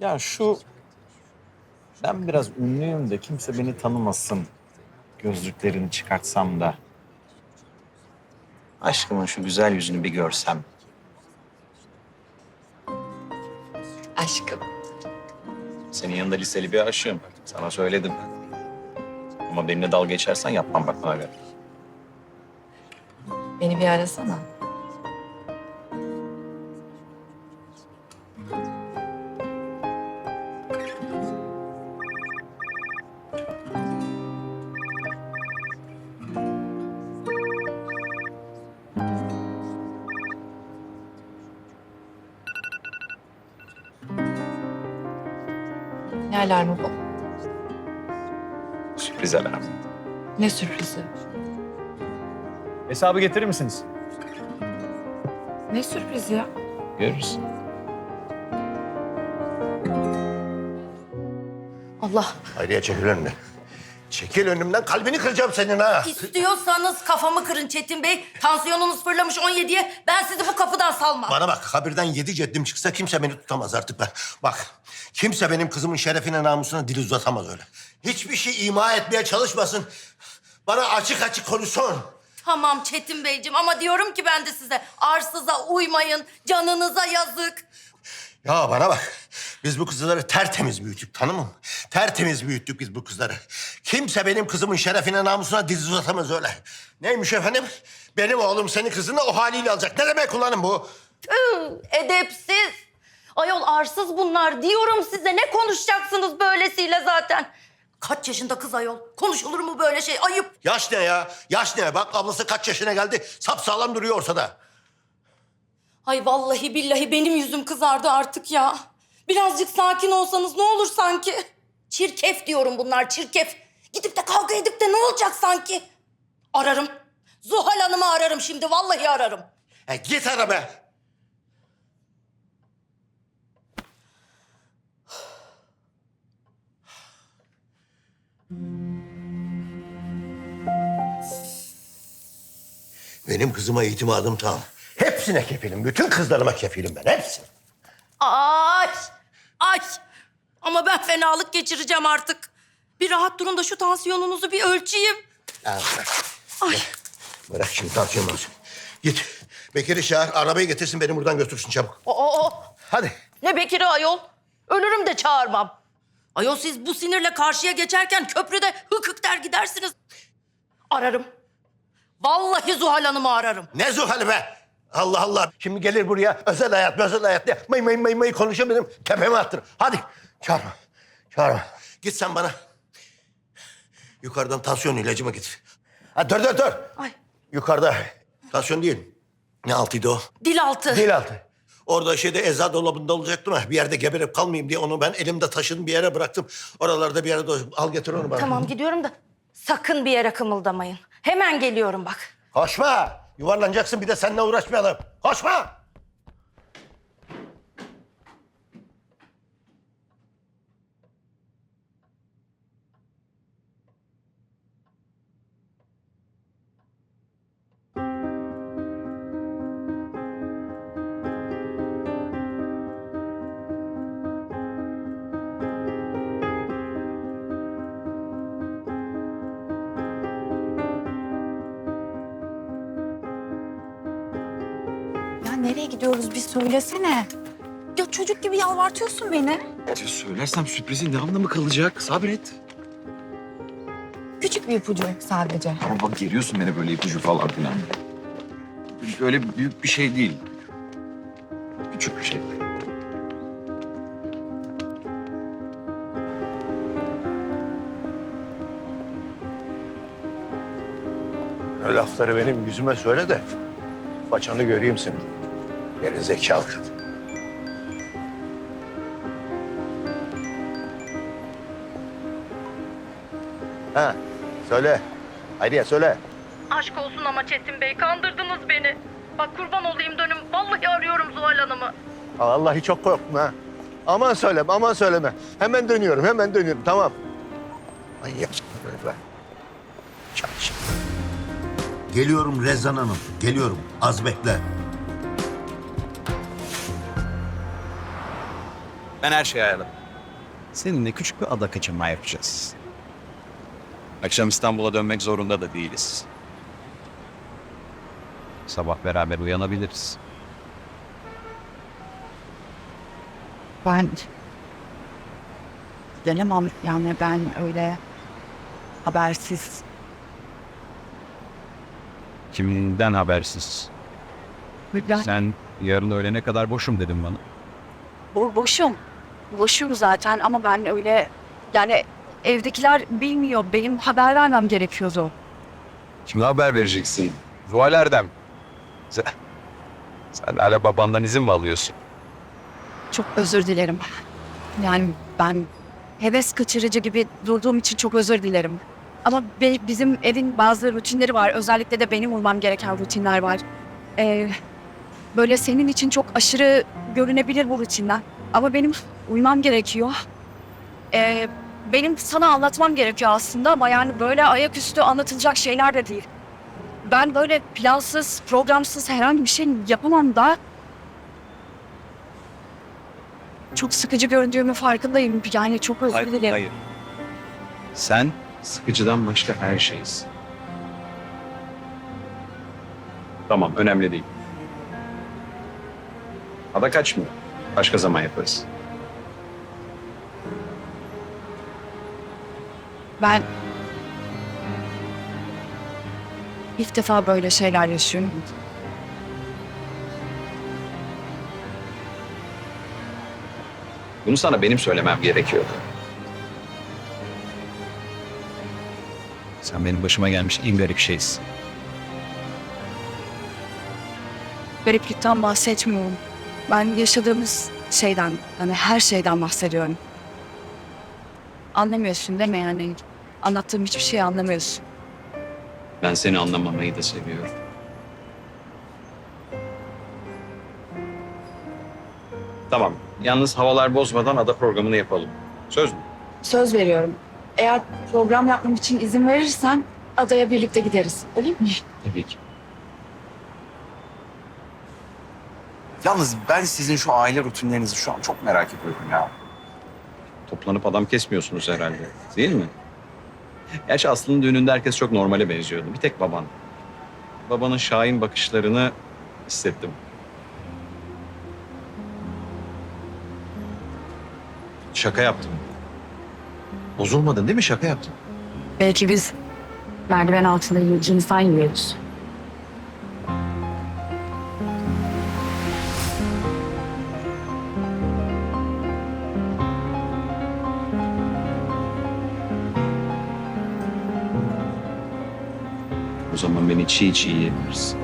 Ya şu... Ben biraz ünlüyüm de kimse beni tanımasın. Gözlüklerini çıkartsam da. Aşkımın şu güzel yüzünü bir görsem. Aşkım. Senin yanında liseli bir aşığım. Sana söyledim. Ama benimle dalga geçersen yapmam bak bana göre. Beni bir arasana. Ne alarmı bu? Sürpriz alarm. Ne sürprizi? Hesabı getirir misiniz? Ne sürprizi ya? Görürsün. Allah. Hayriye çekil önüne. Çekil önümden kalbini kıracağım senin ha. İstiyorsanız kafamı kırın Çetin Bey. Tansiyonunuz fırlamış 17'ye. Ben sizi bu kapıdan salmam. Bana bak kabirden yedi ceddim çıksa kimse beni tutamaz artık ben. Bak kimse benim kızımın şerefine namusuna dil uzatamaz öyle. Hiçbir şey ima etmeye çalışmasın. Bana açık açık konuşsun. Tamam Çetin Beyciğim ama diyorum ki ben de size arsıza uymayın. Canınıza yazık. Ya bana bak. Biz bu kızları tertemiz büyüttük tanımam mı? Tertemiz büyüttük biz bu kızları. Kimse benim kızımın şerefine namusuna dil uzatamaz öyle. Neymiş efendim? Benim oğlum senin kızını o haliyle alacak. Ne demek ulanım bu? Tüh, edepsiz. Ayol arsız bunlar diyorum size. Ne konuşacaksınız böylesiyle zaten? Kaç yaşında kız ayol? Konuşulur mu böyle şey? Ayıp. Yaş ne ya? Yaş ne? Bak ablası kaç yaşına geldi. Sapsağlam duruyor ortada. Ay vallahi billahi benim yüzüm kızardı artık ya. Birazcık sakin olsanız ne olur sanki. Çirkef diyorum bunlar çirkef. Gidip de kavga edip de ne olacak sanki? Ararım. Zuhal Hanım'ı ararım şimdi vallahi ararım. E git ara be. Benim kızıma itimadım tam. Hepsine kefilim. Bütün kızlarıma kefilim ben. Hepsine. Ay! Ay! Ama ben fenalık geçireceğim artık. Bir rahat durun da şu tansiyonunuzu bir ölçeyim. Ya bırak. Ay! Bırak şimdi tansiyon olsun. Git. Bekir'i çağır. Arabayı getirsin beni buradan götürsün çabuk. Oo! Hadi. Ne Bekir'i ayol? Ölürüm de çağırmam. Ayol siz bu sinirle karşıya geçerken köprüde hık hık der gidersiniz. Ararım. Vallahi Zuhal Hanım'ı ararım. Ne Zuhal'i be? Allah Allah. Şimdi gelir buraya özel hayat, özel hayat diye may may may may konuşuyor benim tepeme attır. Hadi çağırma. Çağırma. Git sen bana. Yukarıdan tansiyon ilacımı getir. Ha dur dur dur. Ay Yukarıda tansiyon değil. Ne altıydı o? dil altı. Dil altı. Orada şeyde eczacı dolabında olacaktım ha. Bir yerde geberip kalmayayım diye onu ben elimde taşıdım bir yere bıraktım. Oralarda bir yere de al getir onu bana. Tamam gidiyorum da sakın bir yere kımıldamayın. Hemen geliyorum bak. Koşma. Yuvarlanacaksın bir de seninle uğraşmayalım. Koşma. Nereye gidiyoruz bir söylesene. Ya çocuk gibi yalvartıyorsun beni. Ya söylersem sürprizin ne anlamı kalacak? Sabret. Küçük bir ipucu sadece. Ama bak geriyorsun beni böyle ipucu falan filan. Öyle büyük bir şey değil. Küçük bir şey. O lafları benim yüzüme söyle de façanı göreyim senin. Geri zekalı kadın. Ha, söyle. Hayriye söyle. Aşk olsun ama Çetin Bey kandırdınız beni. Bak kurban olayım dönüm. Vallahi arıyorum Zuhal Hanım'ı. Vallahi çok korktum ha. Aman söyleme, aman söyleme. Hemen dönüyorum, hemen dönüyorum. Tamam. Manyak. Böyle. Çalış. Geliyorum Rezan Hanım. Geliyorum. Az bekle. Ben her şeyi ayarladım. Seninle küçük bir ada kaçırma yapacağız. Akşam İstanbul'a dönmek zorunda da değiliz. Sabah beraber uyanabiliriz. Ben gelemem yani ben öyle habersiz. Kimden habersiz? Ben Sen yarın öğlene kadar boşum dedin bana. bo- boşum. Boşum zaten ama ben öyle yani evdekiler bilmiyor. Benim haber vermem gerekiyordu. Şimdi haber vereceksin. Zuhal Erdem. Sen, sen hala babandan izin mi alıyorsun? Çok özür dilerim. Yani ben heves kaçırıcı gibi durduğum için çok özür dilerim. Ama be- bizim evin bazı rutinleri var. Özellikle de benim uymam gereken rutinler var. Ee, böyle senin için çok aşırı görünebilir bu rutinler. Ama benim uymam gerekiyor. Ee, benim sana anlatmam gerekiyor aslında ama yani böyle ayaküstü anlatılacak şeyler de değil. Ben böyle plansız, programsız herhangi bir şey yapamam da çok sıkıcı göründüğümün farkındayım. Yani çok özür Hayır, dilerim. hayır. Sen sıkıcıdan başka her şeysin. Tamam, önemli değil. Ada kaçmıyor. Başka zaman yaparız. Ben ilk defa böyle şeyler yaşıyorum. Bunu sana benim söylemem gerekiyordu. Sen benim başıma gelmiş en garip şeysin. Gariplikten bahsetmiyorum. Ben yaşadığımız şeyden, hani her şeyden bahsediyorum. Anlamıyorsun değil mi yani? Anlattığım hiçbir şeyi anlamıyorsun. Ben seni anlamamayı da seviyorum. Tamam. Yalnız havalar bozmadan ada programını yapalım. Söz mü? Söz veriyorum. Eğer program yapmam için izin verirsen adaya birlikte gideriz. Olur mu? Tabii ki. Yalnız ben sizin şu aile rutinlerinizi şu an çok merak ediyorum ya. Toplanıp adam kesmiyorsunuz herhalde. Değil mi? Gerçi Aslı'nın düğününde herkes çok normale benziyordu. Bir tek baban. Babanın şahin bakışlarını hissettim. Şaka yaptım. Bozulmadın değil mi? Şaka yaptım. Belki biz merdiven altında insan yiyoruz. Zaman beni çiğ çiğ yiyebilirsin.